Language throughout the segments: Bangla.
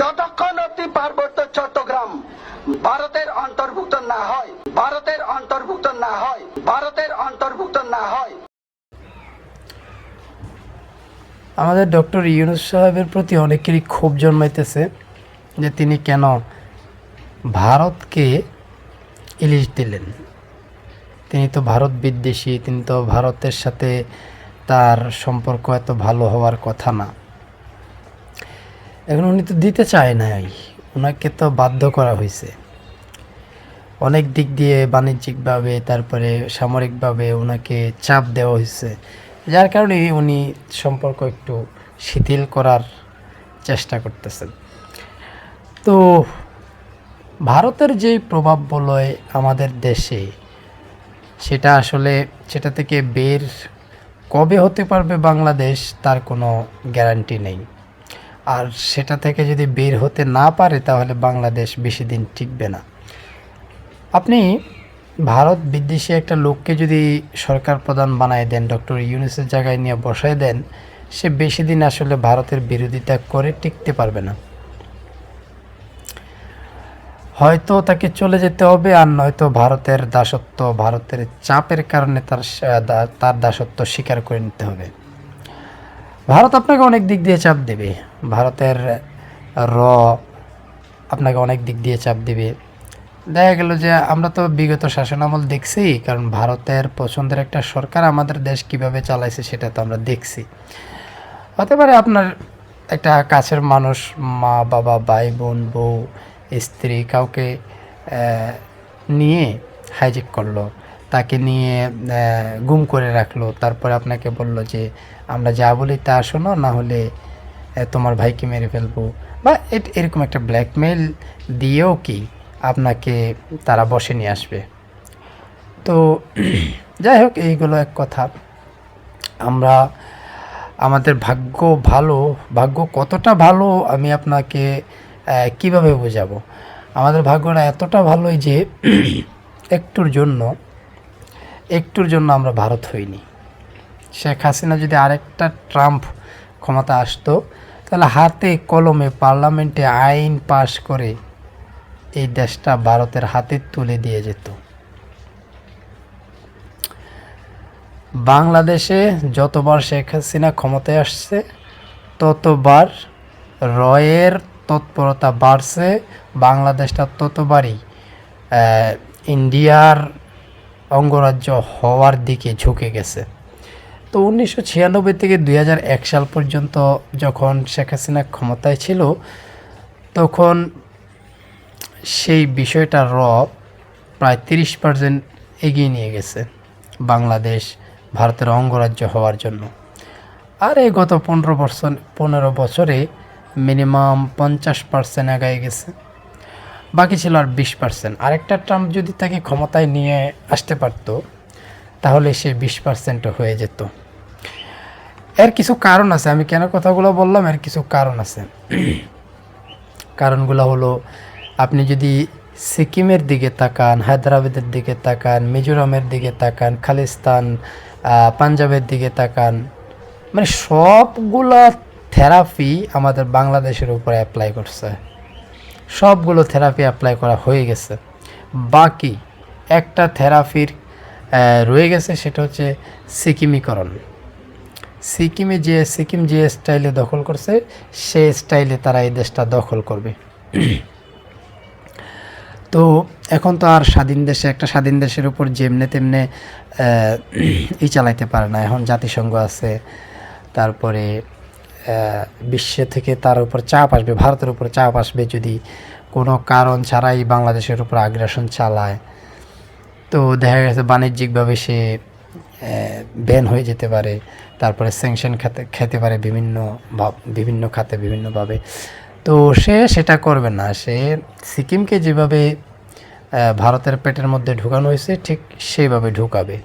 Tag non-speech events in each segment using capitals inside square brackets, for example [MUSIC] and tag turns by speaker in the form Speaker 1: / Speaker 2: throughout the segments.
Speaker 1: যতক্ষণ অব্দি পার্বত্য চট্টগ্রাম ভারতের অন্তর্ভুক্ত না হয়, ভারতের অন্তর্ভুক্ত না হয়, ভারতের অন্তর্ভুক্ত না হয়।
Speaker 2: আমাদের ডক্টর ইউনুস সাহেবের প্রতি অনেকেরই ক্ষোভ জন্মাইতেছে যে তিনি কেন ভারতকে ইলিশ দিলেন। তিনি তো ভারত বিদ্বেষী, তিনি তো ভারতের সাথে তার সম্পর্ক এত ভালো হওয়ার কথা না। এখন উনি তো দিতে চায় নাই। ওনাকে তো বাধ্য করা হয়েছে অনেক দিক দিয়ে বাণিজ্যিকভাবে, তারপরে সামরিকভাবে ওনাকে চাপ দেওয়া হয়েছে যার কারণে উনি সম্পর্ক একটু শিথিল করার চেষ্টা করতেছেন। তো ভারতের যে প্রভাব বলয় আমাদের দেশে, সেটা আসলে সেটা থেকে বের কবে হতে পারবে বাংলাদেশ, তার কোনো গ্যারান্টি নেই। আর সেটা থেকে যদি বের হতে না পারে, তাহলে বাংলাদেশ বেশি দিন টিকবে না। আপনি ভারত বিদ্বেষী একটা লোককে যদি সরকার প্রধান বানায় দেন, ডক্টর ইউনুসের জায়গায় নিয়ে বসায় দেন, সে বেশি দিন আসলে ভারতের বিরোধিতা করে টিকতে পারবে না। হয়তো তাকে চলে যেতে হবে, আর নয়তো ভারতের দাসত্ব, ভারতের চাপের কারণে তার তার দাসত্ব স্বীকার করে নিতে হবে। ভারত আপনাকে অনেক দিক দিয়ে চাপ দেবে। ভারতের র আপনাকে অনেক দিক দিয়ে চাপ দেবে। দেখা গেল যে আমরা তো বিগত শাসনামল দেখছি, কারণ ভারতের পছন্দের একটা সরকার আমাদের দেশ কীভাবে চালাইছে সেটা তো আমরা দেখছি। হতে পারে আপনার একটা কাছের মানুষ, মা, বাবা, ভাই, বোন, বউ, স্ত্রী কাউকে নিয়ে হাইজেক করল। তাকে নিয়ে গুম করে রাখল। তারপরে আপনাকে বলল যে, আমরা যা বলি তা শোনো, না হলে তোমার ভাইকে মেরে ফেলব। বা এরকম একটা ব্ল্যাকমেল দিয়েও কি আপনাকে তারা বসে নিয়ে আসবে? তো [CLEARS THROAT] যাই হোক, এইগুলো এক কথা। আমরা, আমাদের ভাগ্য ভালো, ভাগ্য কতটা ভালো আমি আপনাকে কীভাবে বোঝাবো? আমাদের ভাগ্যটা এতটা ভালোই যে [CLEARS THROAT] একটুর জন্য একটুর জন্য আমরা ভারত হইনি। শেখ হাসিনা যদি আরেকটা ট্রাম্প ক্ষমতা আসতো, তাহলে হাতে কলমে পার্লামেন্টে আইন পাশ করে এই দেশটা ভারতের হাতে তুলে দিয়ে যেত। বাংলাদেশে যতবার শেখ হাসিনা ক্ষমতায় আসছে, ততবার রয়ের তৎপরতা বাড়ছে, বাংলাদেশটা ততবারই ইন্ডিয়ার অঙ্গরাজ্য হওয়ার দিকে ঝুঁকে গেছে। তো উনিশশো ছিয়ানব্বই থেকে দু হাজার এক সাল পর্যন্ত যখন শেখ হাসিনা ক্ষমতায় ছিল, তখন সেই বিষয়টা র প্রায় তিরিশ পার্সেন্ট এগিয়ে নিয়ে গেছে বাংলাদেশ, ভারতের অঙ্গরাজ্য হওয়ার জন্য। আর এই গত পনেরো বছর, পনেরো বছরে মিনিমাম পঞ্চাশ পার্সেন্ট আগায় গেছে। বাকি ছিল আর বিশ পার্সেন্ট আরেকটা ট্রাম্প যদি তাকে ক্ষমতায় নিয়ে আসতে পারতো, তাহলে সে বিশ পার্সেন্ট হয়ে যেত। এর কিছু কারণ আছে, আমি কেন কথাগুলো বললাম? এর কিছু কারণ আছে। কারণগুলো হলো, আপনি যদি সিকিমের দিকে তাকান, হায়দ্রাবাদের দিকে তাকান, মিজোরামের দিকে তাকান, খালিস্তান পাঞ্জাবের দিকে তাকান মানে সবগুলা থেরাপি আমাদের বাংলাদেশের উপরে অ্যাপ্লাই করছে। সবগুলো থেরাপি অ্যাপ্লাই করা হয়ে গেছে। বাকি একটা থেরাপির রয়ে গেছে, সেটা হচ্ছে সিকিমিকরণ। সিকিমে যে, সিকিম যে স্টাইলে দখল করছে, সেই স্টাইলে তারা এই দেশটা দখল করবে। তো এখন তো আর স্বাধীন দেশে, একটা স্বাধীন দেশের উপর যেমনে তেমনে ই চালাইতে পারে না। এখন জাতিসংঘ আছে, তারপরে বিশ্ব থেকে তার উপর চাপ আসবে, ভারতের উপর চাপ আসবে যদি কোনো কারণ ছাড়াই বাংলাদেশের উপর আগ্রাসন চালায়। তো দেখা গেছে বাণিজ্যিকভাবে সে ব্যান হয়ে যেতে পারে, তারপরে স্যাংশন খেতে খেতে পারে বিভিন্ন বিভিন্ন খাতে বিভিন্নভাবে। তো সে সেটা করবে না, সে সিকিমকে যেভাবে ভারতের পেটের মধ্যে ঢুকানো হয়েছে, ঠিক সেইভাবে ঢুকাবে।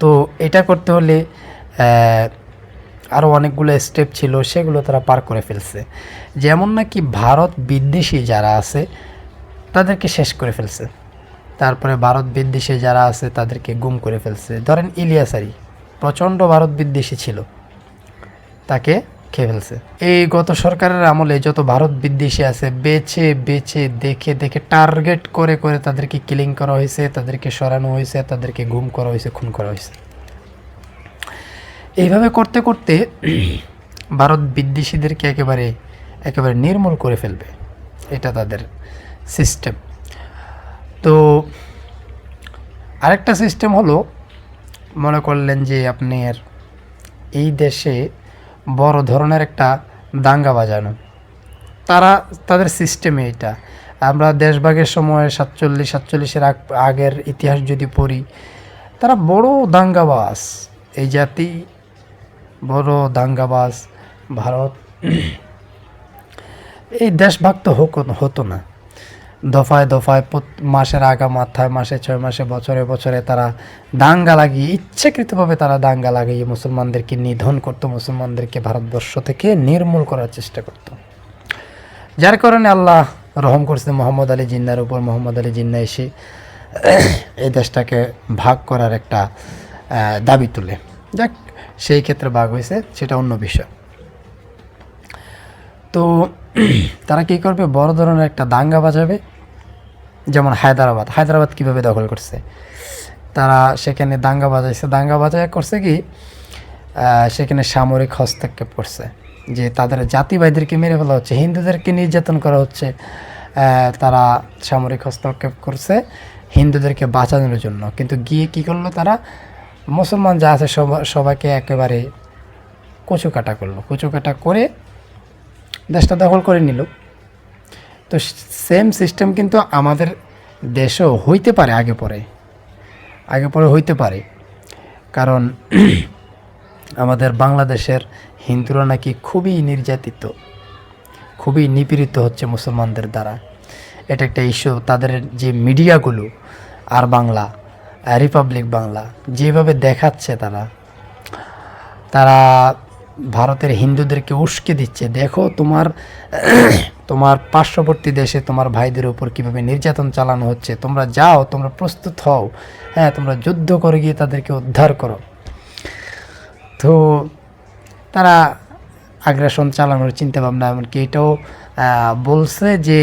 Speaker 2: তো এটা করতে হলে আরও অনেকগুলো স্টেপ ছিল, সেগুলো তারা পার করে ফেলছে। যেমন নাকি ভারত বিদ্বেষী যারা আছে, তাদেরকে শেষ করে ফেলছে। তারপরে ভারত বিদ্বেষী যারা আছে, তাদেরকে গুম করে ফেলছে। ধরেন ইলিয়াসারি প্রচণ্ড ভারত বিদ্বেষী ছিল, তাকে খেয়ে ফেলছে। এই গত সরকারের আমলে যত ভারত বিদ্বেষী আছে, বেছে বেছে, দেখে দেখে টার্গেট করে করে তাদেরকে কিলিং করা হয়েছে, তাদেরকে সরানো হয়েছে, তাদেরকে গুম করা হয়েছে, খুন করা হয়েছে। এইভাবে করতে করতে ভারত বিদ্বেষীদেরকে একেবারে একেবারে নির্মূল করে ফেলবে। এটা তাদের সিস্টেম তো আরেকটা সিস্টেম হলো, মনে করলেন যে আপনার এই দেশে বড় ধরনের একটা দাঙ্গা বাজানো। তারা, তাদের সিস্টেমে এটা। আমরা দেশভাগের সময় সাতচল্লিশ, সাতচল্লিশের আগ, আগের ইতিহাস যদি পড়ি, তারা বড় দাঙ্গাবাজ। এই জাতি বড় দাঙ্গাবাজ ভারত। এই দেশভাগ তো হোক- হতো না। দফায় দফায় মাসের আগা মাথায়, মাসে ছয় মাসে, বছরে বছরে তারা দাঙ্গা লাগিয়ে, ইচ্ছাকৃতভাবে তারা দাঙ্গা লাগিয়ে মুসলমানদেরকে নিধন করতো, মুসলমানদেরকে ভারতবর্ষ থেকে নির্মূল করার চেষ্টা করতো। যার কারণে আল্লাহ রহম করছে মোহাম্মদ আলী জিন্নার উপর। মোহাম্মদ আলী জিন্না এসে [COUGHS] এই দেশটাকে ভাগ করার একটা দাবি তুলে। যাক সেই ক্ষেত্রে ভাগ হয়েছে, সেটা অন্য বিষয়। তো [CLEARS THROAT] তারা কী করবে? বড় ধরনের একটা দাঙ্গা বাজাবে, যেমন হায়দ্রাবাদ। হায়দ্রাবাদ কীভাবে দখল করছে? তারা সেখানে দাঙ্গা বাজাইছে। দাঙ্গা বাজায় করছে কি? সেখানে সামরিক হস্তক্ষেপ করছে, যে তাদের জাতিবাদীদেরকে মেরে ফেলা হচ্ছে, হিন্দুদেরকে নির্যাতন করা হচ্ছে তারা সামরিক হস্তক্ষেপ করছে হিন্দুদেরকে বাঁচানোর জন্য। কিন্তু গিয়ে কি করল তারা? মুসলমান যা আছে সবা- সবাইকে একেবারে কচু কাটা করল। কচু কাটা করে দেশটা দখল করে নিল। তো সেম সিস্টেম কিন্তু আমাদের দেশেও হইতে পারে আগে পরে। আগে পরে হইতে পারে। কারণ [CLEARS THROAT] আমাদের বাংলাদেশের হিন্দুরা নাকি খুবই নির্যাতিত। খুবই নিপীড়িত হচ্ছে মুসলমানদের দ্বারা। এটা একটা ইস্যু তাদের যে মিডিয়াগুলো আর বাংলা রিপাবলিক বাংলা, যেভাবে দেখাচ্ছে তারা তারা ভারতের হিন্দুদেরকে উস্কে দিচ্ছে। দেখো তোমার তোমার পার্শ্ববর্তী দেশে তোমার ভাইদের উপর কীভাবে নির্যাতন চালানো হচ্ছে। তোমরা যাও, তোমরা প্রস্তুত হও। হ্যাঁ তোমরা যুদ্ধ করে গিয়ে তাদেরকে উদ্ধার করো। তো তারা আগ্রাসন চালানোর চিন্তা ভাবনা এমনকি এটাও বলছে যে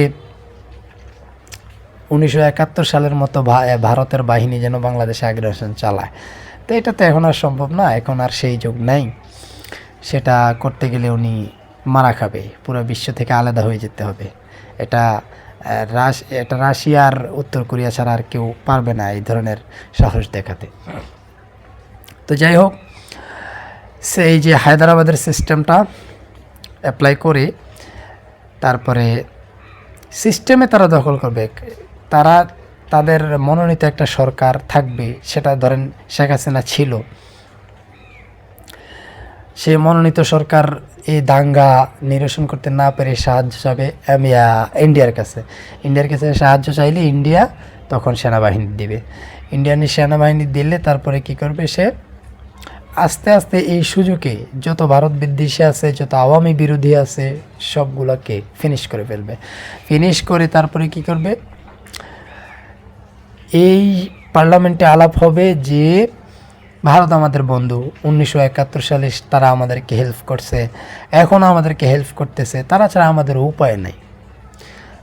Speaker 2: উনিশশো একাত্তর সালের মতো ভারতের বাহিনী যেন বাংলাদেশে আগ্রাসন চালায়। তো এটা তো এখন আর সম্ভব না, এখন আর সেই যুগ নাই। সেটা করতে গেলে উনি মারা খাবে, পুরো বিশ্ব থেকে আলাদা হয়ে যেতে হবে। এটা রাশ, এটা রাশিয়ার উত্তর কোরিয়া ছাড়া আর কেউ পারবে না এই ধরনের সাহস দেখাতে। তো যাই হোক, সেই যে হায়দ্রাবাদের সিস্টেমটা অ্যাপ্লাই করে, তারপরে সিস্টেমে তারা দখল করবে। তারা তাদের মনোনীত একটা সরকার থাকবে, সেটা ধরেন শেখ হাসিনা ছিল। সে মনোনীত সরকার এই দাঙ্গা নিরসন করতে না পেরে সাহায্য চাবে ইন্ডিয়ার কাছে। ইন্ডিয়ার কাছে সাহায্য চাইলে ইন্ডিয়া তখন সেনাবাহিনী দিবে। ইন্ডিয়ান সেনাবাহিনী দিলে তারপরে কি করবে সে? আস্তে আস্তে এই সুযোগে যত ভারত বিদ্বেষী আছে, যত আওয়ামী বিরোধী আছে, সবগুলোকে ফিনিশ করে ফেলবে। ফিনিশ করে তারপরে কি করবে? এই পার্লামেন্টে আলাপ হবে যে, ভারত আমাদের বন্ধু। উনিশশো একাত্তর সালে তারা আমাদেরকে হেল্প করছে। এখনও আমাদেরকে হেল্প করতেছে। তারা ছাড়া আমাদের উপায় নেই।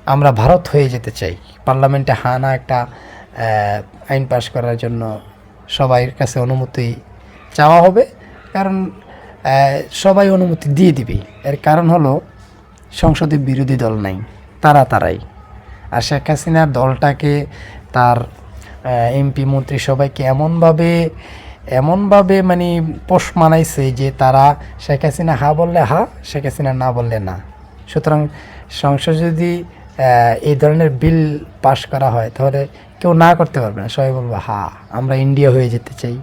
Speaker 2: আমরা ভারত হয়ে যেতে চাই। পার্লামেন্টে হানা একটা আইন পাশ করার জন্য সবাইয়ের কাছে অনুমতি চাওয়া হবে। কারণ সবাই অনুমতি দিয়ে দিবে। এর কারণ হলো, সংসদে বিরোধী দল নাই। তারা তারাই। আর শেখ হাসিনার দলটাকে তার এমপি মন্ত্রী সবাইকে এমনভাবে এমনভাবে মানে পোষ মানাইছে যে তারা শেখ হাসিনা হা বললে হা, শেখ হাসিনা না বললে না। সুতরাং সংসদ যদি এই ধরনের বিল পাশ করা হয়, তাহলে কেউ না করতে পারবে না। সবাই বলব, হা, আমরা ইন্ডিয়া হয়ে যেতে চাই।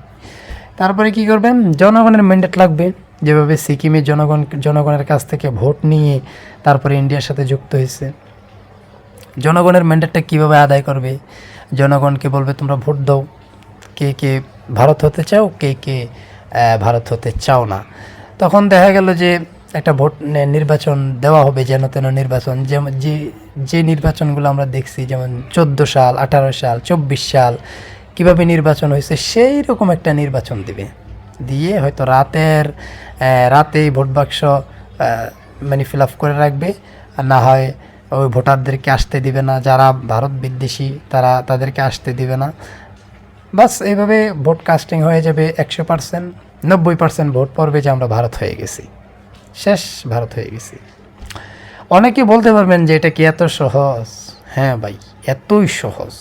Speaker 2: তারপরে কি করবেন? জনগণের ম্যান্ডেট লাগবে। যেভাবে সিকিমে জনগণ, জনগণের কাছ থেকে ভোট নিয়ে তারপরে ইন্ডিয়ার সাথে যুক্ত হয়েছে। জনগণের ম্যান্ডেটটা কীভাবে আদায় করবে? জনগণকে বলবে, তোমরা ভোট দাও। কে কে ভারত হতে চাও, কে কে ভারত হতে চাও না। তখন দেখা গেল যে একটা ভোট নির্বাচন দেওয়া হবে যেন তেন নির্বাচন। যেমন যে যে নির্বাচনগুলো আমরা দেখছি, যেমন চোদ্দ সাল, আঠারো সাল, চব্বিশ সাল, কীভাবে নির্বাচন হয়েছে সেই রকম একটা নির্বাচন দিবে। দিয়ে হয়তো রাতের রাতেই ভোট বাক্স মানে ফিল আপ করে রাখবে। আর না হয় ওই ভোটারদেরকে আসতে দিবে না, যারা ভারত বিদ্বেষী তারা তাদেরকে আসতে দিবে না। বাস এইভাবে ভোট কাস্টিং হয়ে যাবে একশো পার্সেন্ট নব্বই পার্সেন্ট ভোট পড়বে যে আমরা ভারত হয়ে গেছি। শেষ ভারত হয়ে গেছি। অনেকে বলতে পারবেন যে এটা কি এত সহজ? হ্যাঁ ভাই, এতই সহজ।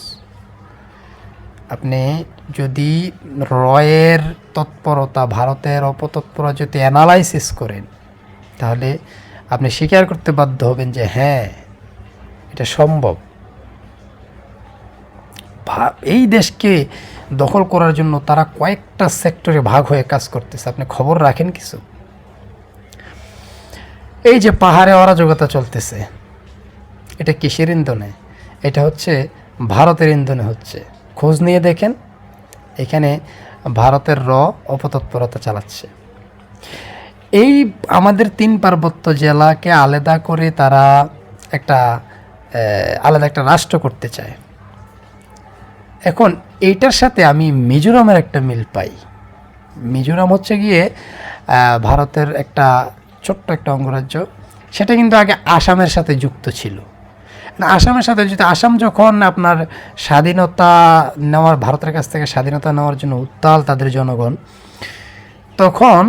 Speaker 2: আপনি যদি রয়ের তৎপরতা, ভারতের অপতৎপরতা যদি অ্যানালাইসিস করেন, তাহলে আপনি স্বীকার করতে বাধ্য হবেন যে হ্যাঁ এটা সম্ভব। এই দেশকে দখল করার জন্য তারা কয়েকটা সেক্টরে ভাগ হয়ে কাজ করতেছে। আপনি খবর রাখেন কিছু? এই যে পাহাড়ে অরাজকতা চলতেছে, এটা কিসের ইন্ধনে? এটা হচ্ছে ভারতের ইন্ধনে হচ্ছে। খোঁজ নিয়ে দেখেন, এখানে ভারতের র অপতৎপরতা চালাচ্ছে। এই আমাদের তিন পার্বত্য জেলাকে আলাদা করে তারা একটা আলাদা একটা রাষ্ট্র করতে চায়। এখন এইটার সাথে আমি মিজোরামের একটা মিল পাই। মিজোরাম হচ্ছে গিয়ে ভারতের একটা ছোট্ট একটা অঙ্গরাজ্য। সেটা কিন্তু আগে আসামের সাথে যুক্ত ছিল। আসামের সাথে যদি আসাম যখন আপনার স্বাধীনতা নেওয়ার, ভারতের কাছ থেকে স্বাধীনতা নেওয়ার জন্য উত্তাল তাদের জনগণ, তখন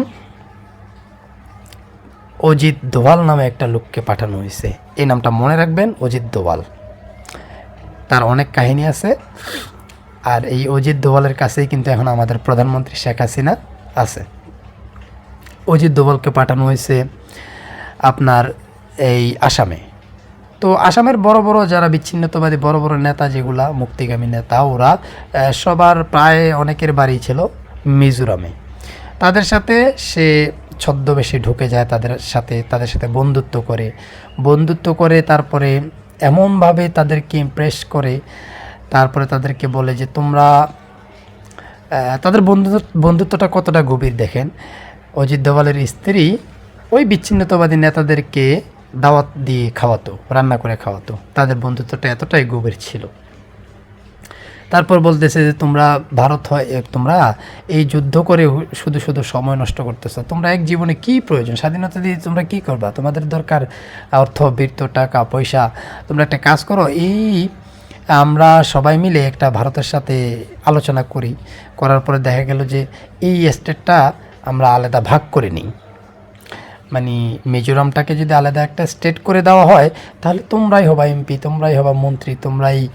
Speaker 2: অজিত দোয়াল নামে একটা লোককে পাঠানো হয়েছে। এই নামটা মনে রাখবেন, অজিত দোভাল তার অনেক কাহিনী আছে। আর এই অজিত দোয়ালের কাছেই কিন্তু এখন আমাদের প্রধানমন্ত্রী শেখ হাসিনা আছে। অজিত দোয়ালকে পাঠানো হয়েছে আপনার এই আসামে। তো আসামের বড় বড় যারা বিচ্ছিন্নতাবাদী বড় বড় নেতা যেগুলা, মুক্তিগামী নেতা, ওরা সবার প্রায় অনেকের বাড়ি ছিল মিজোরামে। তাদের সাথে সে ছদ্মবেশে ঢুকে যায় তাদের সাথে তাদের সাথে বন্ধুত্ব করে। বন্ধুত্ব করে তারপরে এমনভাবে তাদেরকে ইমপ্রেস করে, তারপরে তাদেরকে বলে যে, তোমরা তাদের বন্ধুত্ব, বন্ধুত্বটা কতটা গভীর দেখেন। অজিত দোভালের স্ত্রী ওই বিচ্ছিন্নতাবাদী নেতাদেরকে দাওয়াত দিয়ে খাওয়াতো, রান্না করে খাওয়াতো। তাদের বন্ধুত্বটা এতটাই গভীর ছিল। তারপর বলতেছে যে তোমরা ভারত হয় তোমরা এই যুদ্ধ করে শুধু শুধু সময় নষ্ট করতেছো। তোমরা এক জীবনে কি প্রয়োজন? স্বাধীনতা দিয়ে তোমরা কি করবা? তোমাদের দরকার অর্থ, বৃত্ত, টাকা, পয়সা। তোমরা একটা কাজ করো, এই আমরা সবাই মিলে একটা ভারতের সাথে আলোচনা করি। করার পরে দেখা গেল যে এই স্টেটটা আমরা আলাদা ভাগ করে নিই। মানে মিজোরামটাকে যদি আলাদা একটা স্টেট করে দেওয়া হয়, তাহলে তোমরাই হবা এমপি তোমরাই হবা মন্ত্রী, তোমরাই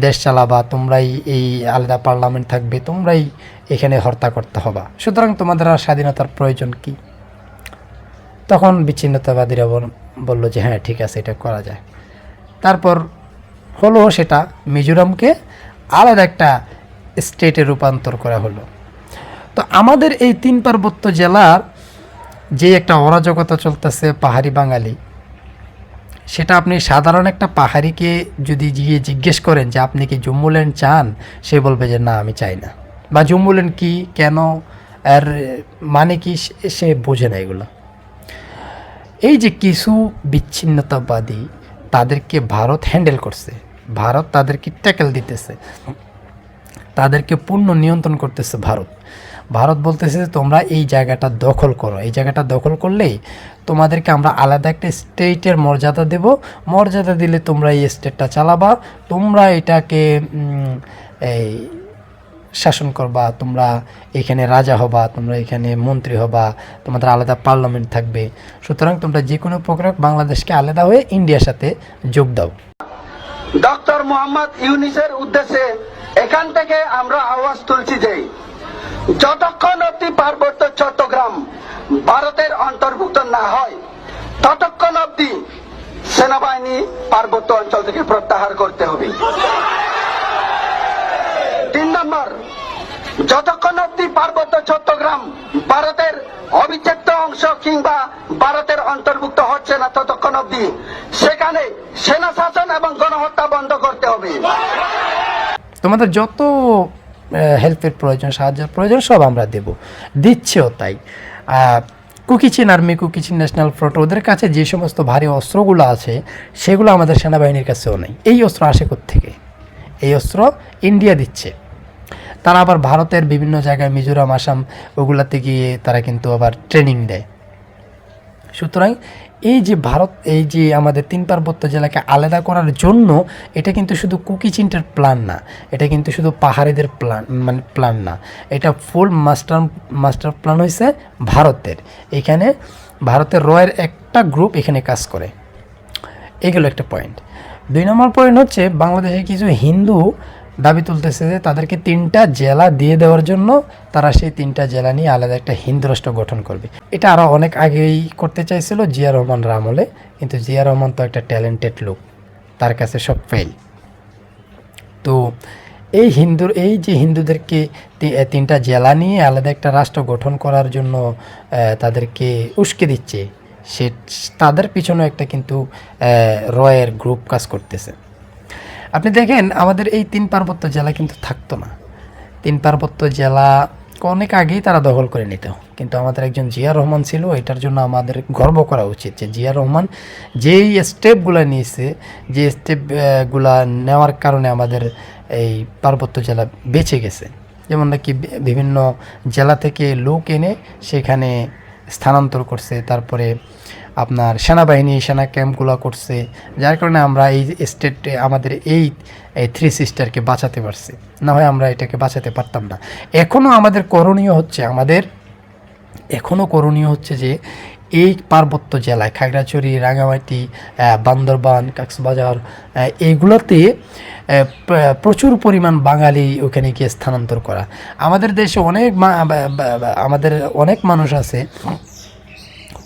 Speaker 2: দেশ চালাবা, তোমরাই এই আলাদা পার্লামেন্ট থাকবে, তোমরাই এখানে হর্তা করতে হবা। সুতরাং তোমাদের আর স্বাধীনতার প্রয়োজন কি? তখন বিচ্ছিন্নতাবাদীরা বল- বলল যে হ্যাঁ ঠিক আছে, এটা করা যায়। তারপর হলো সেটা মিজোরামকে আলাদা একটা স্টেটে রূপান্তর করা হলো। তো আমাদের এই তিন পার্বত্য জেলার যে একটা অরাজকতা চলতেছে পাহাড়ি বাঙালি, সেটা আপনি সাধারণ একটা পাহাড়িকে যদি গিয়ে জিজ্ঞেস করেন যে আপনি কি জম্মুল্যান্ড চান, সে বলবে যে না, আমি চাই না। বা জম্মুল্যান্ড কি, কেন, আর মানে কি সে- বোঝে না এগুলো। এই যে কিছু বিচ্ছিন্নতাবাদী তাদেরকে ভারত হ্যান্ডেল করছে, ভারত তাদেরকে ট্যাকেল দিতেছে, তাদেরকে পূর্ণ নিয়ন্ত্রণ করতেছে ভারত। ভারত বলতেছে যে, তোমরা এই জায়গাটা দখল করো। এই জায়গাটা দখল করলেই তোমাদেরকে আমরা আলাদা একটা স্টেটের মর্যাদা দেব। মর্যাদা দিলে তোমরা এই স্টেটটা চালাবা। তোমরা এটাকে এই শাসন করবা। তোমরা এখানে রাজা হবা, তোমরা এখানে মন্ত্রী হবা, তোমাদের আলাদা পার্লামেন্ট থাকবে। সুতরাং তোমরা যে কোনো প্রকার বাংলাদেশকে আলাদা হয়ে ইন্ডিয়ার সাথে যোগ দাও।
Speaker 1: ডক্টর মোহাম্মদ ইউনিসের উদ্দেশ্যে এখান থেকে আমরা আওয়াজ তুলছি যে যতক্ষণ অব্দি পার্বত্য চট্টগ্রাম ভারতের অন্তর্ভুক্ত না হয়, ততক্ষণ অব্দি সেনাবাহিনী পার্বত্য অঞ্চল থেকে প্রত্যাহার করতে হবে। তিন নম্বর, যতক্ষণ অব্দি পার্বত্য চট্টগ্রাম ভারতের অবিচ্ছেদ্য অংশ কিংবা ভারতের অন্তর্ভুক্ত হচ্ছে না, ততক্ষণ অব্দি সেখানে সেনা শাসন এবং গণহত্যা বন্ধ করতে হবে।
Speaker 2: তোমাদের যত হেল্পের প্রয়োজন, সাহায্যের প্রয়োজন, সব আমরা দেব। দিচ্ছেও তাই। Kukichin, army Kukichin, national front, ওদের কাছে যে সমস্ত ভারী অস্ত্রগুলো আছে, সেগুলো আমাদের সেনাবাহিনীর কাছেও নেই। এই অস্ত্র আসে থেকে এই অস্ত্র ইন্ডিয়া দিচ্ছে। তারা আবার ভারতের বিভিন্ন জায়গায়, মিজোরাম, আসাম, ওগুলাতে গিয়ে তারা কিন্তু আবার ট্রেনিং দেয়। সুতরাং এই যে ভারত, এই যে আমাদের তিন পার্বত্য জেলাকে আলাদা করার জন্য এটা কিন্তু শুধু কুকি চিন্টার প্ল্যান না, এটা কিন্তু শুধু পাহাড়িদের প্ল্যান মানে প্ল্যান না, এটা ফুল মাস্টার মাস্টার প্ল্যান হয়েছে ভারতের। এখানে ভারতের রয়ের একটা গ্রুপ এখানে কাজ করে। এগুলো একটা পয়েন্ট দুই নম্বর পয়েন্ট হচ্ছে বাংলাদেশে কিছু হিন্দু দাবি তুলতেছে যে তাদেরকে তিনটা জেলা দিয়ে দেওয়ার জন্য তারা সেই তিনটা জেলা নিয়ে আলাদা একটা হিন্দু রাষ্ট্র গঠন করবে। এটা আরও অনেক আগেই করতে চাইছিল জিয়া রহমান রামলে কিন্তু জিয়া রহমান তো একটা ট্যালেন্টেড লোক, তার কাছে সব ফেল তো এই হিন্দুর এই যে হিন্দুদেরকে তিনটা জেলা নিয়ে আলাদা একটা রাষ্ট্র গঠন করার জন্য তাদেরকে উস্কে দিচ্ছে, সে, তাদের পিছনে একটা কিন্তু রয়ের গ্রুপ কাজ করতেছে। আপনি দেখেন, আমাদের এই তিন পার্বত্য জেলা কিন্তু থাকতো না। তিন পার্বত্য জেলা অনেক আগেই তারা দখল করে নিত। কিন্তু আমাদের একজন জিয়া রহমান ছিল, এটার জন্য আমাদের গর্ব করা উচিত যে জিয়া রহমান যেই স্টেপগুলো নিয়েছে, যে স্টেপগুলা নেওয়ার কারণে আমাদের এই পার্বত্য জেলা বেঁচে গেছে। যেমন নাকি বিভিন্ন জেলা থেকে লোক এনে সেখানে স্থানান্তর করছে, তারপরে আপনার সেনাবাহিনী, সেনা ক্যাম্পগুলো করছে, যার কারণে আমরা এই স্টেটে আমাদের এই থ্রি সিস্টারকে বাঁচাতে পারছি। না হয় আমরা এটাকে বাঁচাতে পারতাম না। এখনও আমাদের করণীয় হচ্ছে, আমাদের এখনও করণীয় হচ্ছে যে এই পার্বত্য জেলায়, খাগড়াছড়ি রাঙামাটি বান্দরবান, কক্সবাজার এইগুলোতে প্রচুর পরিমাণ বাঙালি ওখানে গিয়ে স্থানান্তর করা। আমাদের দেশে অনেক আমাদের অনেক মানুষ আছে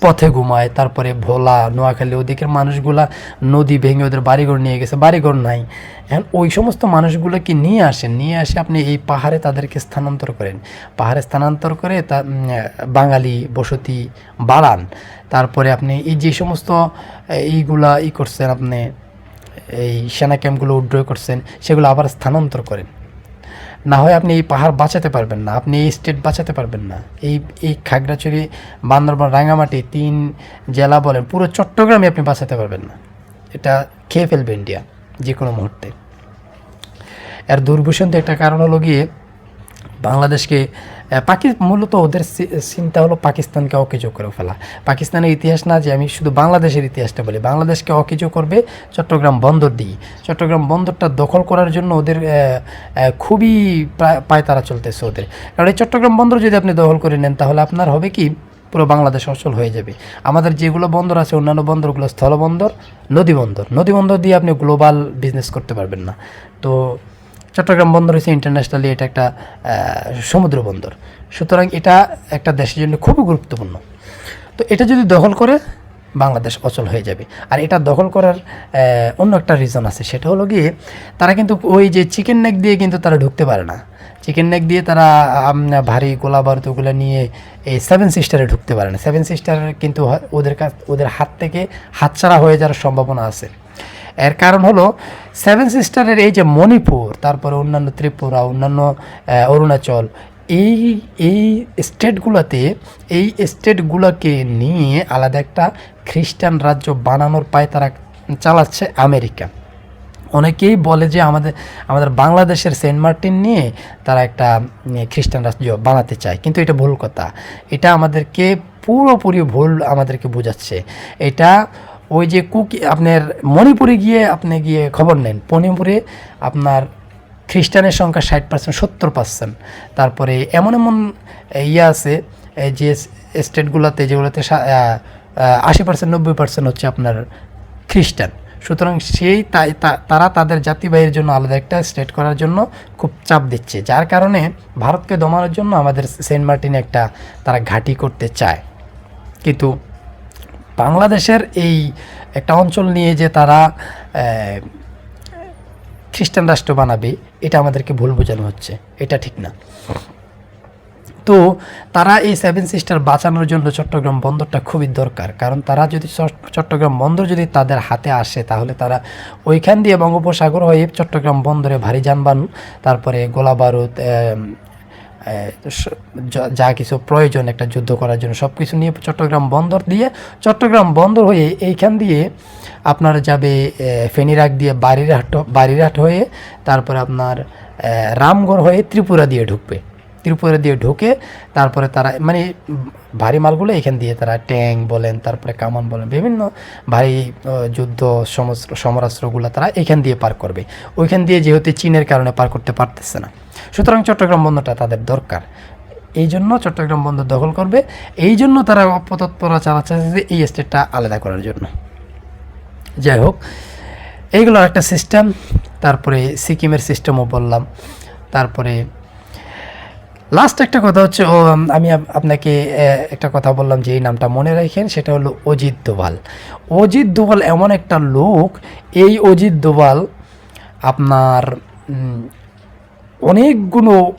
Speaker 2: পথে ঘুমায়, তারপরে ভোলা, নোয়াখালী ওদিকের মানুষগুলা নদী ভেঙে ওদের বাড়িঘর নিয়ে গেছে, বাড়িঘর নাই। এখন ওই সমস্ত মানুষগুলোকে নিয়ে আসেন? নিয়ে আসে আপনি এই পাহাড়ে তাদেরকে স্থানান্তর করেন। পাহাড়ে স্থানান্তর করে তা বাঙালি বসতি বাড়ান। তারপরে আপনি এই যে সমস্ত এইগুলা ই করছেন আপনি, এই সেনা ক্যাম্পগুলো উড্রয় করছেন, সেগুলো আবার স্থানান্তর করেন। না হয় আপনি এই পাহাড় বাঁচাতে পারবেন না, আপনি এই স্টেট বাঁচাতে পারবেন না। এই এই খাগড়াছড়ি, বান্দরবান রাঙামাটি তিন জেলা বলেন, পুরো চট্টগ্রামে আপনি বাঁচাতে পারবেন না। এটা খেয়ে ফেলবে ইন্ডিয়া যে কোনো মুহূর্তে। এর দুর্ভূষণ একটা কারণ হলো গিয়ে বাংলাদেশকে পাকি মূলত ওদের চিন্তা হলো পাকিস্তানকে অকেজো করে ফেলা। পাকিস্তানের ইতিহাস না যে আমি শুধু বাংলাদেশের ইতিহাসটা বলি, বাংলাদেশকে অকেজো করবে চট্টগ্রাম বন্দর দিয়ে চট্টগ্রাম বন্দরটা দখল করার জন্য ওদের খুবই প্রায়- পায়তারা চলতেছে ওদের। কারণ এই চট্টগ্রাম বন্দর যদি আপনি দখল করে নেন, তাহলে আপনার হবে কি? পুরো বাংলাদেশ অচল হয়ে যাবে। আমাদের যেগুলো বন্দর আছে, অন্যান্য বন্দরগুলো স্থলবন্দর, নদী বন্দর। নদী বন্দর দিয়ে আপনি গ্লোবাল বিজনেস করতে পারবেন না। তো চট্টগ্রাম বন্দর হচ্ছে ইন্টারন্যাশনালি এটা একটা সমুদ্র বন্দর। সুতরাং এটা একটা দেশের জন্য খুবই গুরুত্বপূর্ণ। তো এটা যদি দখল করে, বাংলাদেশ অচল হয়ে যাবে। আর এটা দখল করার অন্য একটা রিজন আছে। সেটা হলো গিয়ে, তারা কিন্তু ওই যে চিকেন নেক দিয়ে কিন্তু তারা ঢুকতে পারে না। চিকেন নেক দিয়ে তারা ভারী গোলা বারুদ ওগুলো নিয়ে এই সেভেন সিস্টারে ঢুকতে পারে না। সেভেন সিস্টার কিন্তু ওদের কাছ, ওদের হাত থেকে হাতছাড়া হয়ে যাওয়ার সম্ভাবনা আছে। এর কারণ হলো সেভেন সিস্টারের এই যে মণিপুর, তারপরে অন্যান্য ত্রিপুরা, অন্যান্য অরুণাচল, এই এই স্টেটগুলোতে এই স্টেটগুলোকে নিয়ে আলাদা একটা খ্রিস্টান রাজ্য বানানোর পায় তারা চালাচ্ছে আমেরিকা। অনেকেই বলে যে আমাদের আমাদের বাংলাদেশের সেন্ট মার্টিন নিয়ে তারা একটা খ্রিস্টান রাজ্য বানাতে চায়, কিন্তু এটা ভুল কথা। এটা আমাদেরকে পুরোপুরি ভুল আমাদেরকে বোঝাচ্ছে। এটা ওই যে কুকি, আপনার মণিপুরে গিয়ে আপনি গিয়ে খবর নেন। মণিপুরে আপনার খ্রিস্টানের সংখ্যা ষাট পার্সেন্ট সত্তর পার্সেন্ট তারপরে এমন এমন ইয়ে আছে যে স্টেটগুলোতে যেগুলোতে আশি পার্সেন্ট নব্বই পার্সেন্ট হচ্ছে আপনার খ্রিস্টান। সুতরাং সেই তারা তাদের জাতিবাহীর জন্য আলাদা একটা স্টেট করার জন্য খুব চাপ দিচ্ছে। যার কারণে ভারতকে দমানোর জন্য আমাদের সেন্ট মার্টিনে একটা তারা ঘাঁটি করতে চায়। কিন্তু বাংলাদেশের এই একটা অঞ্চল নিয়ে যে তারা খ্রিস্টান রাষ্ট্র বানাবে এটা আমাদেরকে ভুল বোঝানো হচ্ছে। এটা ঠিক না। তো তারা এই সেভেন সিস্টার বাঁচানোর জন্য চট্টগ্রাম বন্দরটা খুবই দরকার। কারণ তারা যদি চট- চট্টগ্রাম বন্দর যদি তাদের হাতে আসে তাহলে তারা ওইখান দিয়ে বঙ্গোপসাগর হয়ে চট্টগ্রাম বন্দরে ভারী যানবাহন তারপরে গোলা বারুদ এম, এ, স- যা- কিছু প্রয়োজন একটা যুদ্ধ করার জন্য সব কিছু নিয়ে চট্টগ্রাম বন্দর দিয়ে, চট্টগ্রাম বন্দর হয়ে এইখান দিয়ে আপনার যাবে ফেনীরাগ দিয়ে বাড়িরহাট বাড়িরহাট হয়ে, তারপর আপনার রামগড় হয়ে ত্রিপুরা দিয়ে ঢুকবে। ত্রিপুরা দিয়ে ঢুকে তারপরে তারা মানে ভারী মালগুলো এখান দিয়ে তারা ট্যাঙ্ক বলেন, তারপরে কামান বলেন, বিভিন্ন ভারী যুদ্ধ সমরাস্ত্রগুলো তারা এখান দিয়ে পার করবে। ওইখান দিয়ে যেহেতু চীনের কারণে পার করতে পারতেছে না। সুতরাং চট্টগ্রাম বন্দরটা তাদের দরকার। এই জন্য চট্টগ্রাম বন্দর দখল করবে। এই জন্য তারা অপতৎপরা চালাচ্ছে এই স্টেটটা আলাদা করার জন্য। যাই হোক এইগুলোর একটা সিস্টেম তারপরে সিকিমের সিস্টেমও বললাম। তারপরে লাস্ট একটা কথা হচ্ছে, ও, আমি আপনাকে একটা কথা বললাম যে এই নামটা মনে রাখেন, সেটা হলো অজিত দোভাল। অজিত দোভাল এমন একটা লোক, এই অজিত দোভাল আপনার অনেকগুলো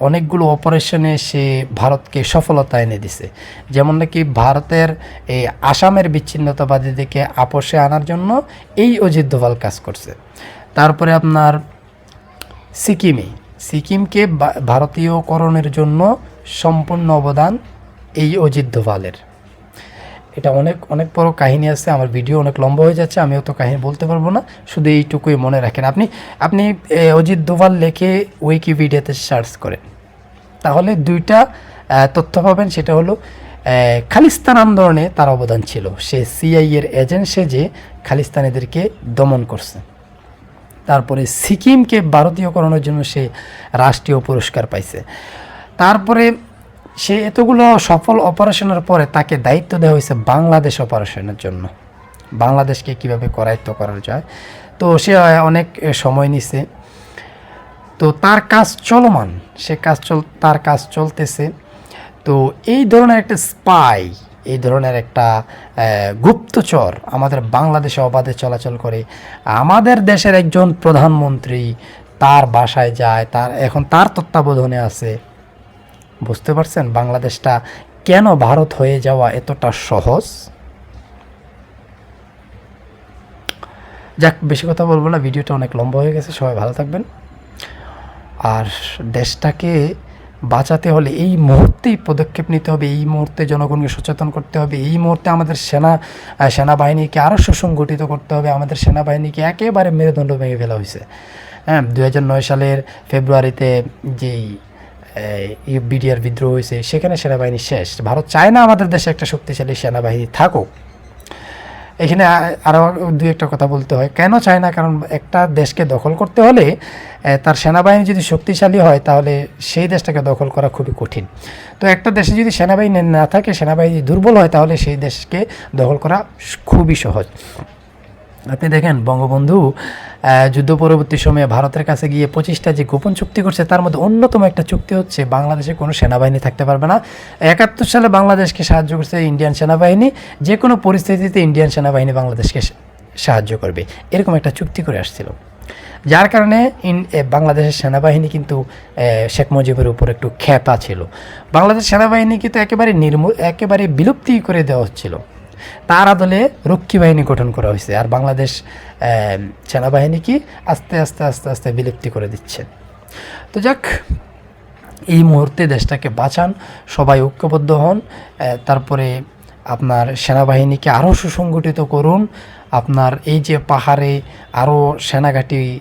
Speaker 2: অনেকগুলো অপারেশনে সে ভারতকে সফলতা এনে দিছে। যেমন নাকি ভারতের, এই আসামের বিচ্ছিন্নতাবাদীদেরকে আপোষে আনার জন্য এই অজিত দোভাল কাজ করছে। তারপরে আপনার সিকিমে সিকিমকে ভারতীয়করণের জন্য সম্পূর্ণ অবদান এই অজিত দোভালের। এটা অনেক অনেক বড় কাহিনী আছে, আমার ভিডিও অনেক লম্বা হয়ে যাচ্ছে, আমি অত কাহিনী বলতে পারব না, শুধু এইটুকুই মনে রাখেন। আপনি আপনি অজিত দোভাল লেখে উইকিপিডিয়াতে সার্চ করেন। তাহলে দুইটা তথ্য পাবেন, সেটা হলো খালিস্তান আন্দোলনে তার অবদান ছিল। সে সিআই এর এজেন্ট সেজে খালিস্তানিদেরকে দমন করছে। তারপরে সিকিমকে ভারতীয় ভারতীয়করণের জন্য সে রাষ্ট্রীয় পুরস্কার পাইছে। তারপরে সে এতগুলো সফল অপারেশনের পরে তাকে দায়িত্ব দেওয়া হয়েছে বাংলাদেশ অপারেশনের জন্য। বাংলাদেশকে কীভাবে করায়ত্ত করা যায়? তো সে অনেক সময় নিছে। তো তার কাজ চলমান, সে কাজ চল, তার কাজ চলতেছে। তো এই ধরনের একটা স্পাই এই ধরনের একটা গুপ্তচর আমাদের বাংলাদেশে অবাধে চলাচল করে। আমাদের দেশের একজন প্রধানমন্ত্রী তার বাসায় যায়, তার, এখন তার তত্ত্বাবধানে আছে। বুঝতে পারছেন বাংলাদেশটা কেন ভারত হয়ে যাওয়া এতটা সহজ? যাক, বেশি কথা বলব না, ভিডিওটা অনেক লম্বা হয়ে গেছে, সবাই ভালো থাকবেন। আর দেশটাকে বাঁচাতে হলে এই মুহূর্তেই পদক্ষেপ নিতে হবে, এই মুহূর্তে জনগণকে সচেতন করতে হবে, এই মুহূর্তে আমাদের সেনা সেনাবাহিনীকে আরও সুসংগঠিত করতে হবে, আমাদের সেনাবাহিনীকে একেবারে মেরুদণ্ড ভেঙে ফেলা হয়েছে। হ্যাঁ দু হাজার নয় সালের ফেব্রুয়ারিতে যেই বিডিআর বিদ্রোহ হয়েছে, সেখানে সেনাবাহিনী শেষ। ভারত চায় না আমাদের দেশে একটা শক্তিশালী সেনাবাহিনী থাকুক। এখানে আরও দু একটা কথা বলতে হয়। কেন চায় না? কারণ একটা দেশকে দখল করতে হলে তার সেনাবাহিনী যদি শক্তিশালী হয়, তাহলে সেই দেশটাকে দখল করা খুবই কঠিন। তো একটা দেশে যদি সেনাবাহিনী না থাকে, সেনাবাহিনী দুর্বল হয়, তাহলে সেই দেশকে দখল করা খুবই সহজ। আপনি দেখেন, বঙ্গবন্ধু যুদ্ধ পরবর্তী সময়ে ভারতের কাছে গিয়ে পঁচিশটা যে গোপন চুক্তি করছে, তার মধ্যে অন্যতম একটা চুক্তি হচ্ছে, বাংলাদেশে কোনো সেনাবাহিনী থাকতে পারবে না। একাত্তর সালে বাংলাদেশকে সাহায্য করছে ইন্ডিয়ান সেনাবাহিনী, যে কোনো পরিস্থিতিতে ইন্ডিয়ান সেনাবাহিনী বাংলাদেশকে সাহায্য করবে। এরকম একটা চুক্তি করে আসছিল। যার কারণে ইন বাংলাদেশের সেনাবাহিনী কিন্তু শেখ মুজিবের উপর একটু খ্যাপা ছিল। বাংলাদেশ সেনাবাহিনী কিন্তু একেবারে নির্মূল একেবারে বিলুপ্তি করে দেওয়া হচ্ছিল। তার আদলে রক্ষী বাহিনী গঠন করা হয়েছে আর বাংলাদেশ আহ, সেনাবাহিনীকে আস্তে আস্তে আস্তে আস্তে বিলুপ্তি করে দিচ্ছে। তো যাক এই মুহূর্তে দেশটাকে বাঁচান সবাই ঐক্যবদ্ধ হন তারপরে আপনার সেনাবাহিনীকে আরও সুসংগঠিত করুন আপনার এই যে পাহাড়ে আরও সেনাঘাঁটি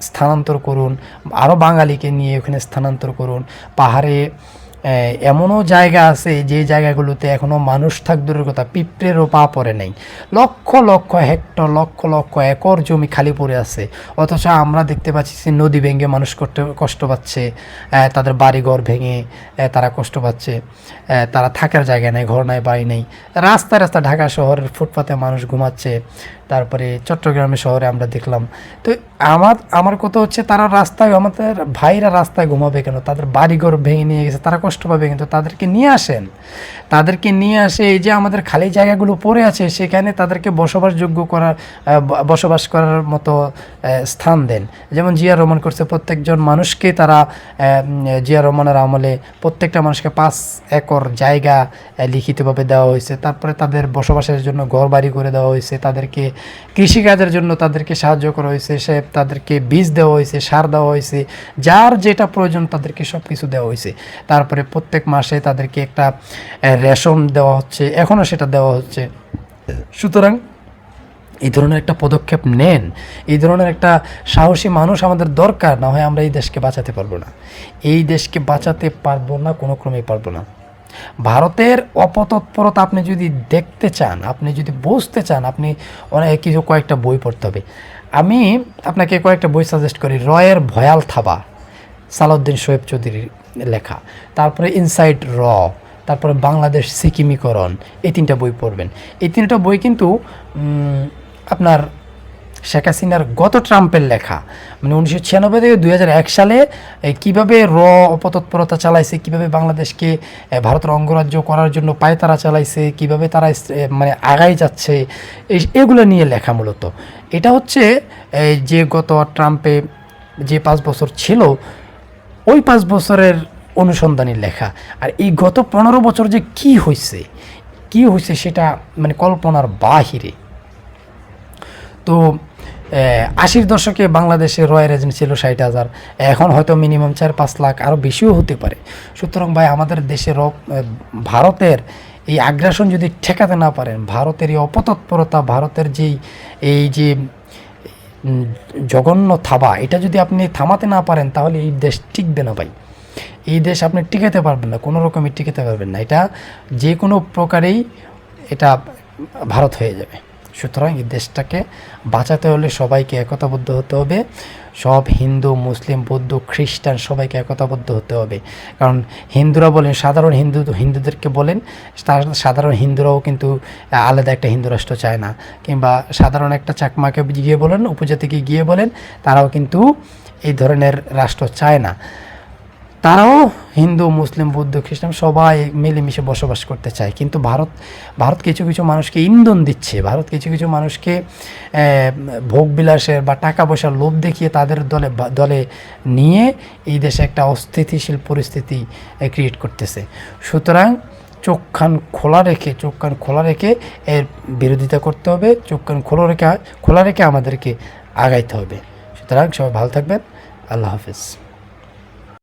Speaker 2: স্থানান্তর করুন আরও বাঙালিকে নিয়ে ওখানে স্থানান্তর করুন পাহাড়ে এমনও জায়গা আছে যে জায়গাগুলোতে এখনও মানুষ থাক দূরের কথা, পিঁপড়েরও পা পড়ে নেই। লক্ষ লক্ষ হেক্টর, লক্ষ লক্ষ একর জমি খালি পড়ে আছে। অথচ আমরা দেখতে পাচ্ছি যে নদী ভেঙে মানুষ করতে, কষ্ট পাচ্ছে তাদের বাড়িঘর ভেঙে তারা কষ্ট পাচ্ছে তারা থাকার জায়গা নেই, ঘর নাই, বাড়ি নেই। রাস্তায় রাস্তা ঢাকা শহরের ফুটপাতে মানুষ ঘুমাচ্ছে তারপরে চট্টগ্রামে শহরে আমরা দেখলাম। তো আমার আমার কথা হচ্ছে তারা রাস্তায়, আমাদের ভাইরা রাস্তায় ঘুমাবে কেন? তাদের বাড়িঘর ভেঙে নিয়ে গেছে, তারা কষ্ট পাবে কিন্তু তাদেরকে নিয়ে আসেন। তাদেরকে নিয়ে আসে এই যে আমাদের খালি জায়গাগুলো পড়ে আছে, সেখানে তাদেরকে বসবাসযোগ্য করার বসবাস করার মতো স্থান দেন। যেমন জিয়া রহমান করছে, প্রত্যেকজন মানুষকে তারা জিয়া রহমানের আমলে প্রত্যেকটা মানুষকে পাঁচ একর জায়গা লিখিতভাবে দেওয়া হয়েছে। তারপরে তাদের বসবাসের জন্য ঘর বাড়ি করে দেওয়া হয়েছে। তাদেরকে কৃষিকাজের জন্য তাদেরকে সাহায্য করা হয়েছে সে তাদেরকে বীজ দেওয়া হয়েছে, সার দেওয়া হয়েছে, যার যেটা প্রয়োজন তাদেরকে সব কিছু দেওয়া হয়েছে। তারপরে প্রত্যেক মাসে তাদেরকে একটা রেশন দেওয়া হচ্ছে এখনও সেটা দেওয়া হচ্ছে। সুতরাং এই ধরনের একটা পদক্ষেপ নেন, এই ধরনের একটা সাহসী মানুষ আমাদের দরকার, না হয় আমরা এই দেশকে বাঁচাতে পারব না। এই দেশকে বাঁচাতে পারব না, কোনো ক্রমেই পারব না। ভারতের অপতৎপরতা আপনি যদি দেখতে চান, আপনি যদি বুঝতে চান, আপনি অনেক কিছু কয়েকটা বই পড়তে হবে। আমি আপনাকে কয়েকটা বই সাজেস্ট করি, রয়ের ভয়াল থাবা, সালাউদ্দিন শোয়েব চৌধুরীর লেখা, তারপরে ইনসাইড র, তারপরে বাংলাদেশ সিকিমিকরণ, এই তিনটা বই পড়বেন। এই তিনটা বই কিন্তু আপনার শেখ হাসিনার গত ট্রাম্পের লেখা। মানে উনিশশো ছিয়ানব্বই থেকে দু হাজার এক সালে কীভাবে র অপতৎপরতা চালাইছে, কীভাবে বাংলাদেশকে ভারতের অঙ্গরাজ্য করার জন্য পায়তারা চালাইছে, কীভাবে তারা মানে আগাই যাচ্ছে, এই, এগুলো নিয়ে লেখা মূলত। এটা হচ্ছে যে গত ট্রাম্পে যে পাঁচ বছর ছিল, ওই পাঁচ বছরের অনুসন্ধানী লেখা। আর এই গত পনেরো বছর যে কি হয়েছে কি হয়েছে সেটা মানে কল্পনার বাহিরে। তো আশির দশকে বাংলাদেশে রয়্যাল এজেন্ট ছিল ষাট হাজার। এখন হয়তো মিনিমাম চার পাঁচ লাখ আরও বেশিও হতে পারে। সুতরাং ভাই আমাদের আহ, ভারতের এই আগ্রাসন যদি ঠেকাতে না পারেন ভারতের এই অপতৎপরতা ভারতের যেই এই যে জঘন্য থাবা এটা যদি আপনি থামাতে না পারেন তাহলে এই দেশ টিকবে না ভাই। এই দেশ আপনি টিকাতে পারবেন না কোনো রকমই টিকাতে পারবেন না। এটা যে কোনো প্রকারেই এটা ভারত হয়ে যাবে। সুতরাং এই দেশটাকে বাঁচাতে হলে সবাইকে একতাবদ্ধ হতে হবে। সব হিন্দু, মুসলিম, বৌদ্ধ, খ্রিস্টান সবাইকে একতাবদ্ধ হতে হবে। কারণ হিন্দুরা বলেন, সাধারণ হিন্দু হিন্দুদেরকে বলেন, তার সাধারণ হিন্দুরাও কিন্তু আলাদা একটা হিন্দু রাষ্ট্র চায় না। কিংবা সাধারণ একটা চাকমাকে গিয়ে বলেন, উপজাতিকে গিয়ে বলেন, তারাও কিন্তু এই ধরনের রাষ্ট্র চায় না। তারাও হিন্দু, মুসলিম, বৌদ্ধ, খ্রিস্টান সবাই মিলেমিশে বসবাস করতে চায়। কিন্তু ভারত ভারত কিছু কিছু মানুষকে ইন্ধন দিচ্ছে। ভারত কিছু কিছু মানুষকে ভোগ বিলাসের বা টাকা পয়সার লোভ দেখিয়ে তাদের দলে দলে নিয়ে এই দেশে একটা অস্থিতিশীল পরিস্থিতি ক্রিয়েট করতেছে। সুতরাং চোখ কান খোলা রেখে, চোখ কান খোলা রেখে এর বিরোধিতা করতে হবে। চোখ কান খোলা রেখে খোলা রেখে আমাদেরকে আগাইতে হবে। সুতরাং সবাই ভালো থাকবেন। আল্লাহ হাফিজ।